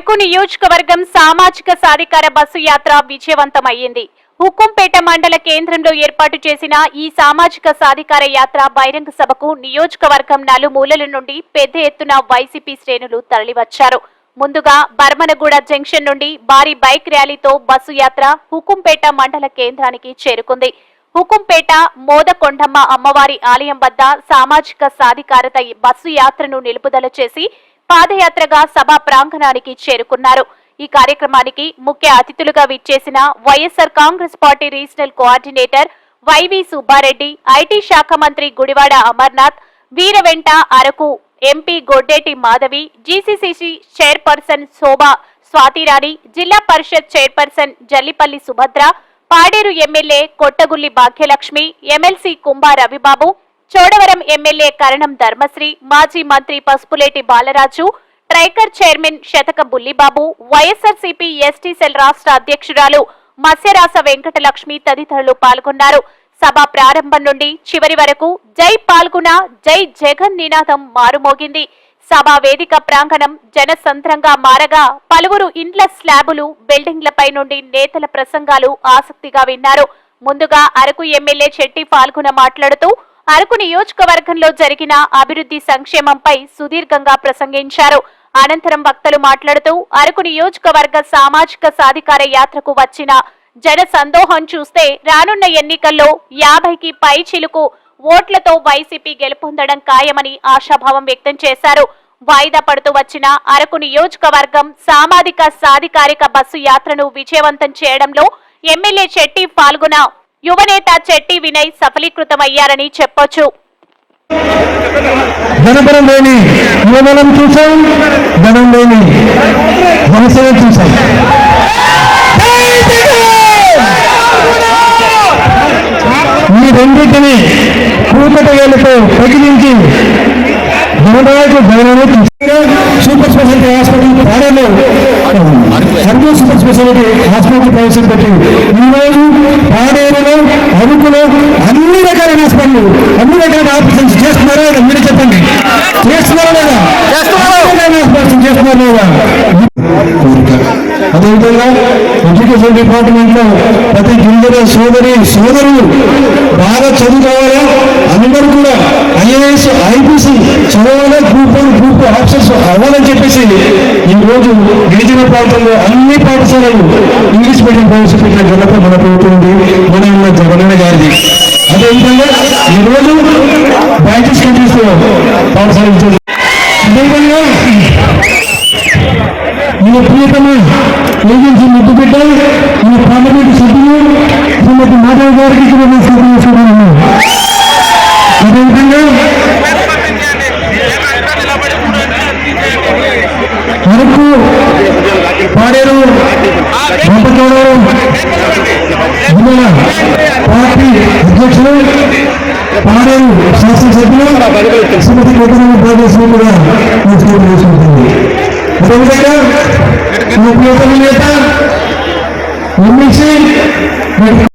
అరకు నియోజకవర్గం సామాజిక సాధికార బస్సు యాత్ర విజయవంతమయ్యింది. హుకుంపేట మండల కేంద్రంలో ఏర్పాటు చేసిన ఈ సామాజిక సాధికార యాత్ర బహిరంగ సభకు నియోజకవర్గం నలుమూలల నుండి పెద్ద ఎత్తున వైసీపీ శ్రేణులు తరలివచ్చారు. ముందుగా బర్మనగూడ జంక్షన్ నుండి భారీ బైక్ ర్యాలీతో బస్సు యాత్ర హుకుంపేట మండల కేంద్రానికి చేరుకుంది. హుకుంపేట మోదకొండమ్మ అమ్మవారి ఆలయం వద్ద సామాజిక సాధికారత బస్సు యాత్రను నిలుపుదల చేసి పాదయాత్రగా సభా ప్రాంగణానికి చేరుకున్నారు. ఈ కార్యక్రమానికి ముఖ్య అతిథులుగా విచ్చేసిన YSR Congress party regional coordinator YV Subba Reddy IT శాఖ మంత్రి Gudivada Amarnath వీరవెంట Araku MP Goddeti Madhavi GCCC chairperson Shobha Swatirani zilla parishad chairperson Jallipalli Subhadra Paderu MLA Kottagulli Bhagyalakshmi MLC Kumbha Ravibabu Chodavaram MLA Karanam Dharmasri మాజీ మంత్రి Pasupuleti Balaraju ట్రైకర్ chairman శతక Bullibabu YSRCP ST cell రాష్ట్ర అధ్యక్షురాలు మత్స్యరాస వెంకటలక్ష్మి తదితరులు పాల్గొన్నారు. సభ ప్రారంభం నుండి చివరి వరకు జై పాల్గొన జై జగన్ నినాదం మారుమోగింది. సభా వేదిక ప్రాంగణం జనసంద్రంగా మారగా పలువురు ఇండ్ల స్లాబులు బిల్డింగ్లపై నుండి నేతల ప్రసంగాలు ఆసక్తిగా విన్నారు. ముందుగా అరకు ఎమ్మెల్యే చెట్టి పాల్గొన మాట్లాడుతూ అరకు నియోజకవర్గంలో జరిగిన అభివృద్ధి సంక్షేమంపై సుదీర్ఘంగా ప్రసంగించారు. అనంతరం వక్తలు మాట్లాడుతూ అరకు నియోజకవర్గ సామాజిక సాధికార యాత్రకు వచ్చిన జన సందోహం చూస్తే రానున్న ఎన్నికల్లో యాభైకి పై చిలుకు ఓట్లతో వైసీపీ గెలుపొందడం ఖాయమని ఆశాభావం వ్యక్తం చేశారు. వాయిదా పడుతూ వచ్చిన అరకు నియోజకవర్గం సామాజిక సాధికారిక బస్సు యాత్రను విజయవంతం చేయడంలో ఎమ్మెల్యే చెట్టి పాల్గొన యువనేత చెట్టి వినయ్ సఫలీకృతమయ్యారని చెప్పొచ్చు. జనబలం లేని యువబలం చూసాం ధనం లేని జనసేన చూసాం ఈ రెండింటిని కూకట వేలతో తగిలించి జననాయకు సూపర్ స్పెషాలిటీ హాస్పిటల్ పాడేలో సర్వే సూపర్ స్పెషాలిటీ హాస్పిటల్ ప్రవేశపెట్టి ఈ రోజు పాడేరులో అరుకులో అన్ని రకాలైన హాస్పిటల్ అన్ని రకాల ఆపరేషన్స్ చేస్తున్నారా లేదా? మీరు చెప్పండి. చేస్తున్నారా లేదా? ఆపరేషన్ చేస్తున్నారా అదేవిధంగా ఎడ్యుకేషన్ డిపార్ట్మెంట్లో ప్రతి గిరిజన సోదరి సోదరులు బాగా చదువుకోవాలా? అందరూ కూడా ఐఏఎస్ ఐపీసీ చదవాలా? గ్రూప్ ఆప్షన్స్ అవ్వాలని చెప్పేసి ఈ రోజు గిరిజన ప్రాంతంలో అన్ని పాఠశాలలు ఇంగ్లీష్ మీడియం ప్రవేశపెట్టిన ఘనత మన ప్రభుత్వం ఉంది. మన ఉన్న జగనన్న గారిది. అదేవిధంగా ఈరోజు రోజు బ్యాంకింగ్ కంట్రీస్లో అదేవిధంగా ఈ ప్రియతమ ఏజెన్సీ ముద్దు పెట్టాలి. ఈ పార్లమెంటు సభ్యులు శ్రీమతి మాధవ్ గారికి కూడా అరకు పాడేరు బంపచోడవరం పార్టీ అధ్యక్షులు పాడేరు శాసనసభ్యులు శ్రీమతి కోటరామ బాగేశ్వరి కూడా అదేవిధంగా